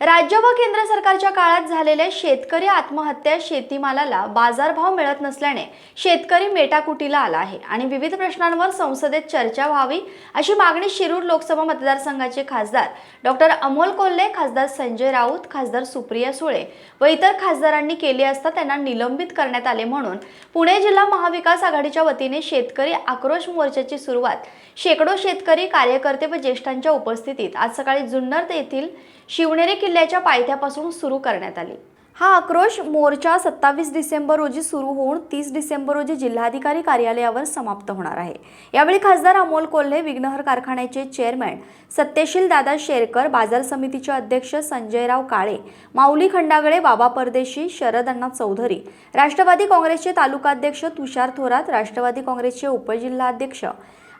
राज्य व केंद्र सरकारच्या काळात झालेल्या शेतकरी आत्महत्या शेतीमालाला बाजारभाव मिळत नसल्याने शेतकरी मेटाकुटीला आला आहे आणि विविध प्रश्नांवर संसदेत चर्चा व्हावी अशी मागणी शिरूर लोकसभा मतदारसंघाचे खासदार डॉक्टर अमोल कोल्हे खासदार संजय राऊत खासदार सुप्रिया सुळे व इतर खासदारांनी केली असता त्यांना निलंबित करण्यात आले म्हणून पुणे जिल्हा महाविकास आघाडीच्या वतीने शेतकरी आक्रोश मोर्चाची सुरुवात शेकडो शेतकरी कार्यकर्ते व ज्येष्ठांच्या उपस्थितीत आज सकाळी जुन्नर येथील शिवनेरी किल्ल्याच्या पायथ्यापासून सुरू करण्यात आली. हा आक्रोश मोर्चा सत्तावीस डिसेंबर रोजी सुरू होऊन तीस डिसेंबर रोजी जिल्हाधिकारी कार्यालयावर समाप्त होणार आहे. यावेळी खासदार अमोल कोल्हे विघ्नहर कारखान्याचे चेअरमॅन सत्यशील दादा शेरकर बाजार समितीचे अध्यक्ष संजयराव काळे माऊली खंडागळे बाबा परदेशी शरद अण्णा चौधरी राष्ट्रवादी काँग्रेसचे तालुकाध्यक्ष तुषार थोरात राष्ट्रवादी काँग्रेसचे उपजिल्हाध्यक्ष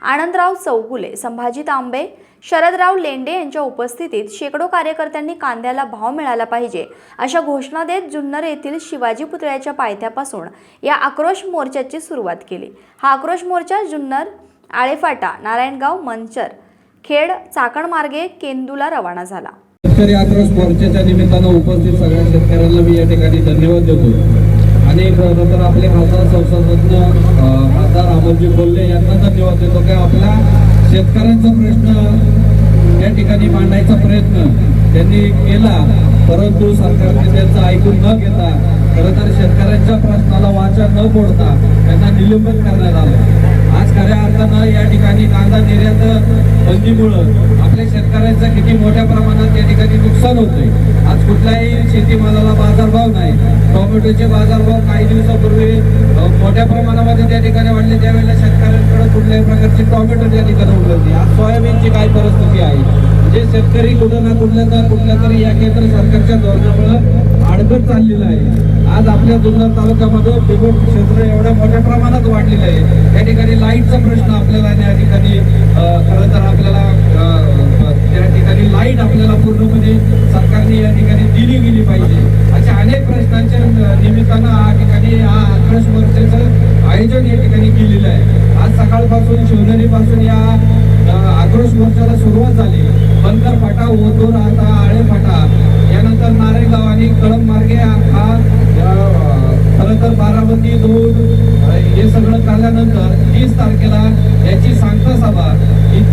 आनंदराव चौगुले संभाजी तांबे शरदराव लेंडे यांच्या उपस्थितीत शेकडो कार्यकर्त्यांनी कांद्याला भाव मिळाला पाहिजे अशा घोषणा देत जुन्नर येथील शिवाजी पुतळ्याच्या पायथ्यापासून या आक्रोश मोर्चाची सुरुवात केली. हा आक्रोश मोर्चा जुन्नर आळेफाटा नारायणगाव मंचर खेड चाकणमार्गे केंदूला रवाना झाला. शेतकरी आक्रोश मोर्चाच्या निमित्तानं उपस्थित सगळ्या शेतकऱ्यांना मी या ठिकाणी धन्यवाद देतो आणि नंतर आपले खासदार संसदरत्न अं, खासदार अमोलजी कोल्हे यांना धन्यवाद देतो की आपला शेतकऱ्यांचा प्रश्न या ठिकाणी मांडायचा प्रयत्न त्यांनी केला परंतु सरकारने त्यांचं ऐकून न घेता खरं तर शेतकऱ्यांच्या प्रश्नाला वाचा न फोडता त्यांना निलंबन करण्यात आलं. आज खऱ्या अर्थानं या ठिकाणी कांदा निर्यात बंदीमुळं आपल्या शेतकऱ्यांचं किती मोठ्या प्रमाणात या ठिकाणी नुकसान होतंय. आज कुठल्याही शेतीमालाला बाजारभाव नाही. टोमॅटोचे बाजारभाव काही दिवसापूर्वी मोठ्या प्रमाणामध्ये त्या ठिकाणी शेतकऱ्यांकडे कुठल्याही प्रकारची टोमॅटो त्या ठिकाणी उरली आज सोयाबीनची काय परिस्थिती आहे? म्हणजे शेतकरी कुठं ना कुठल्या तर कुठल्या तरी या केंद्र सरकारच्या धोरणामुळं अडकत चाललेलं आहे. आज आपल्या जुन्नर तालुक्यामध्ये बिबट क्षेत्र एवढ्या मोठ्या प्रमाणात वाढलेलं आहे. त्या ठिकाणी लाईटचा प्रश्न आपल्याला या ठिकाणी अ, खरं तर आपल्याला अ, अ, त्या ठिकाणी लाइट आपल्याला पूर्णपणे सरकारने या ठिकाणी दिली गेली पाहिजे. अशा अनेक प्रश्नांच्या निमित्तानं हा ठिकाणी हा आक्रोश मोर्चाचं आयोजन या ठिकाणी केलेलं आहे. आज सकाळपासून शिवनेरीपासून या आक्रोश मोर्चाला सुरुवात झाली. बनकर फाटा ओतूर आता आळे फाटा यानंतर नारेगाव आणि कळंब मार्गे हा खरं तर बारामती दूध हे सगळं झाल्यानंतर तीस तारखेला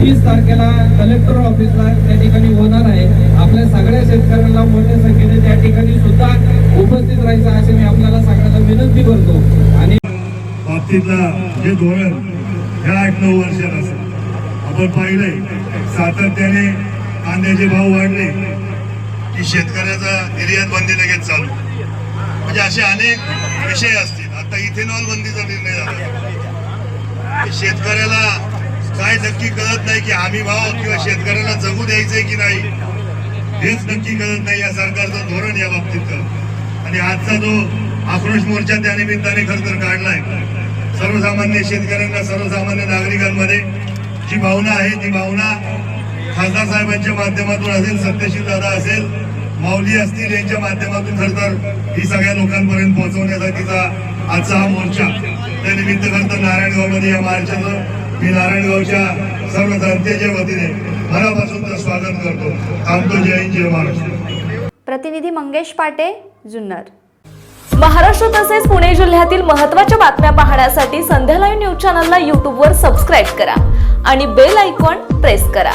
तीस तारखेला कलेक्टर ऑफिसला त्या ठिकाणी होणार आहे. आपल्या सगळ्या शेतकऱ्यांना मोठ्या संख्येने त्या ठिकाणी सुद्धा उपस्थित राहायचं असे मी आपल्याला सगळ्यांना विनंती करतो. आणि बाबतीतला जे धोरण ह्या आठ नऊ वर्षात असेल. आपण पाहिलंय सातत्याने कांद्याचे भाव वाढले की शेतकऱ्याचा निर्यात बंदी लगेच चालू. म्हणजे असे अनेक विषय असतील. आता इथेनॉल बंदीचा निर्णय झाला. शेतकऱ्याला काय नक्की कळत नाही की हमी भाव किंवा शेतकऱ्याला जगू द्यायचंय की नाही हेच नक्की कळत नाही या सरकारचं धोरण या बाबतीत. आणि आजचा जो आक्रोश मोर्चा त्या निमित्ताने खर तर काढलाय. सर्वसामान्य शेतकऱ्यांना सर्वसामान्य नागरिकांमध्ये जी भावना आहे ती भावना खासदार साहेबांच्या माध्यमातून असेल सत्यशील दादा असेल माऊली असतील यांच्या माध्यमातून खर तर ही सगळ्या लोकांपर्यंत पोहोचवण्यासाठीचा आजचा हा मोर्चा. त्या निमित्त खर तर नारायणगावमध्ये या मार्चाचं मी नारायणगावच्या सर्व जनतेच्या वतीने मनापासून स्वागत करतो. थांबतो जय हिंद जय महाराष्ट्र. प्रतिनिधी मंगेश पाटे जुन्नर. महाराष्ट्र तसेच पुणे जिल्ह्यातील महत्त्वाच्या बातम्या पाहण्यासाठी संध्या लाईव्ह न्यूज चॅनलला यूट्यूबवर सबस्क्राईब करा आणि बेल आयकॉन प्रेस करा.